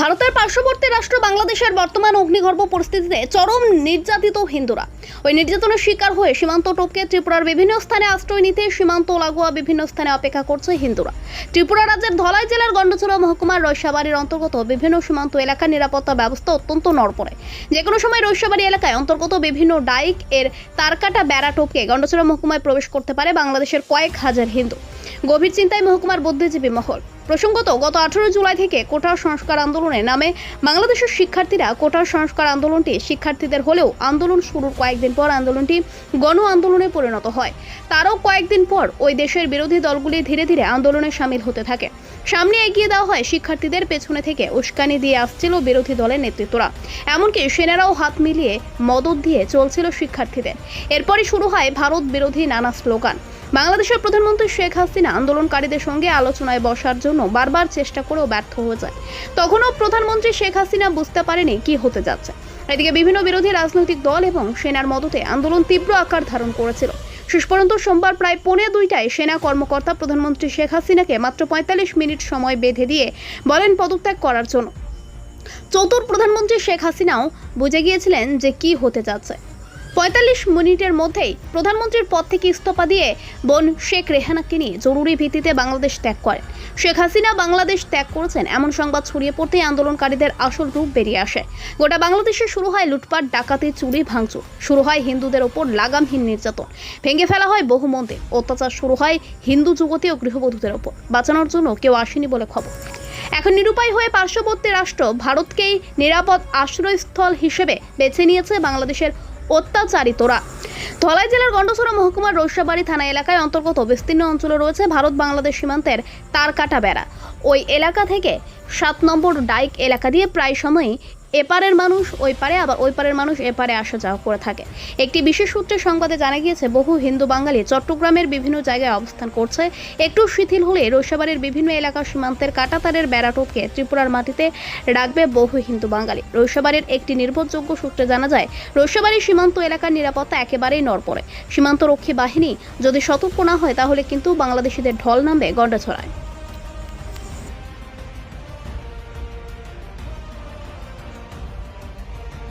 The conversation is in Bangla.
ভারতের পার্শ্ববর্তী রাষ্ট্র বাংলাদেশের বর্তমান অগ্নিগর্ভ পরিস্থিতিতে চরম নির্যাতিত হিন্দুরা। ওই নির্যাতনের শিকার হয়ে সীমান্ত টপকে ত্রিপুরার বিভিন্ন স্থানে আশ্রয় নিতে সীমান্ত লাগোয়া বিভিন্ন স্থানে অপেক্ষা করছে হিন্দুরা। ত্রিপুরা রাজ্যের ধলাই জেলার গন্ডচুরা মহকুমার রৈশাবাড়ির অন্তর্গত বিভিন্ন সীমান্ত এলাকার নিরাপত্তা ব্যবস্থা অত্যন্ত নড়পড়ে যে কোনো সময় রৈশাবাড়ি এলাকায় অন্তর্গত বিভিন্ন ডাইক এর তারকাটা বেড়া টপকে গন্ডচুরা মহকুমায় প্রবেশ করতে পারে বাংলাদেশের কয়েক হাজার হিন্দু। গভীর চিন্তায় মহকুমার বুদ্ধিজীবী মহল। প্রসঙ্গত, গত আঠারো জুলাই থেকে কোটার সংস্কার আন্দোলনের নামে বাংলাদেশের শিক্ষার্থীরা কোটার সংস্কার আন্দোলনটি শিক্ষার্থীদের হলেও আন্দোলন শুরুর কয়েকদিন পর আন্দোলনটি গণ আন্দোলনে পরিণত হয়। তারও কয়েকদিন পর ওই দেশের বিরোধী দলগুলি ধীরে ধীরে আন্দোলনে সামিল হতে থাকে। সামনে এগিয়ে দেওয়া হয় শিক্ষার্থীদের পেছনে থেকে উস্কানি দিয়ে আসছিল বিরোধী দলের নেতৃত্বরা। এমনকি সেনারাও হাত মিলিয়ে মদত দিয়ে চলছিল শিক্ষার্থীদের। এরপরই শুরু হয় ভারত বিরোধী নানা স্লোগান। বাংলাদেশের প্রধানমন্ত্রী শেখ হাসিনা আন্দোলনকারীদের সঙ্গে আলোচনায় বসার জন্য বারবার চেষ্টা করেও ব্যর্থ হয়ে যায়। তখনও প্রধানমন্ত্রী শেখ হাসিনা বুঝতে পারেনি কি হতে যাচ্ছে। এদিকে বিভিন্ন বিরোধী রাজনৈতিক দল এবং সেনার মদতে আন্দোলন তীব্র আকার ধারণ করেছিল। শেষ পর্যন্ত সোমবার প্রায় পৌনে দুইটায় সেনা কর্মকর্তা প্রধানমন্ত্রী শেখ হাসিনাকে মাত্র পঁয়তাল্লিশ মিনিট সময় বেঁধে দিয়ে বলেন পদত্যাগ করার জন্য। চতুর প্রধানমন্ত্রী শেখ হাসিনাও বুঝে গিয়েছিলেন যে কি হতে যাচ্ছে। পঁয়তাল্লিশ মিনিটের মধ্যেই প্রধানমন্ত্রীর পদ থেকে ইস্তফা দিয়ে বোন শেখ রেহানাকে নিয়ে জরুরি ভিত্তিতে বাংলাদেশ ত্যাগ করেন। শেখ হাসিনা বাংলাদেশ ত্যাগ করেছেন, এমন সংবাদ ছড়িয়ে পড়তেই আন্দোলনকারীদের আসল রূপ বেরিয়ে আসে। গোটা বাংলাদেশে শুরু হয় লুটপাট, ডাকাতি, চুরি, ভাঙচুর। শুরু হয় হিন্দুদের ওপর লাগামহীন নির্যাতন। ভেঙে ফেলা হয় বহু মন্দির। অত্যাচার শুরু হয় হিন্দু যুবতী ও গৃহবধূদের ওপর। বাঁচানোর জন্য কেউ আসেনি বলে খবর। এখন নিরুপায় হয়ে পার্শ্ববর্তী রাষ্ট্র ভারতকেই নিরাপদ আশ্রয়স্থল হিসেবে বেছে নিয়েছে বাংলাদেশের অত্যাচারিতরা। ধলাই জেলার গন্ডসোরা মহকুমার রৈশাবাড়ি থানা এলাকায় অন্তর্গত বিস্তীর্ণ অঞ্চলে রয়েছে ভারত বাংলাদেশ সীমান্তের তারকাটা বেড়া। ওই এলাকা থেকে সাত নম্বর ডাইক এলাকা দিয়ে প্রায় সময়ই এপারের মানুষ ওই পারে, আবার ওই পারের মানুষ এপারে আসা যাওয়া করে থাকে। একটি বিশেষ সূত্রে সংবাদে জানা গিয়েছে, বহু হিন্দু বাঙালি চট্টগ্রামের বিভিন্ন জায়গায় অবস্থান করছে। একটু শিথিল হলে রৈশাবাড়ির বিভিন্ন এলাকা সীমান্তের কাটাতারের বেড়া ত্রিপুরার মাটিতে রাখবে বহু হিন্দু বাঙালি। রৈশাবাড়ির একটি নির্ভরযোগ্য সূত্রে জানা যায়, রৈশাবাড়ির সীমান্ত এলাকার নিরাপত্তা একেবারেই নড়পড়ে। সীমান্তরক্ষী বাহিনী যদি সতর্ক না হয়, তাহলে কিন্তু বাংলাদেশিদের ঢল নামবে গন্ডাছড়ায়।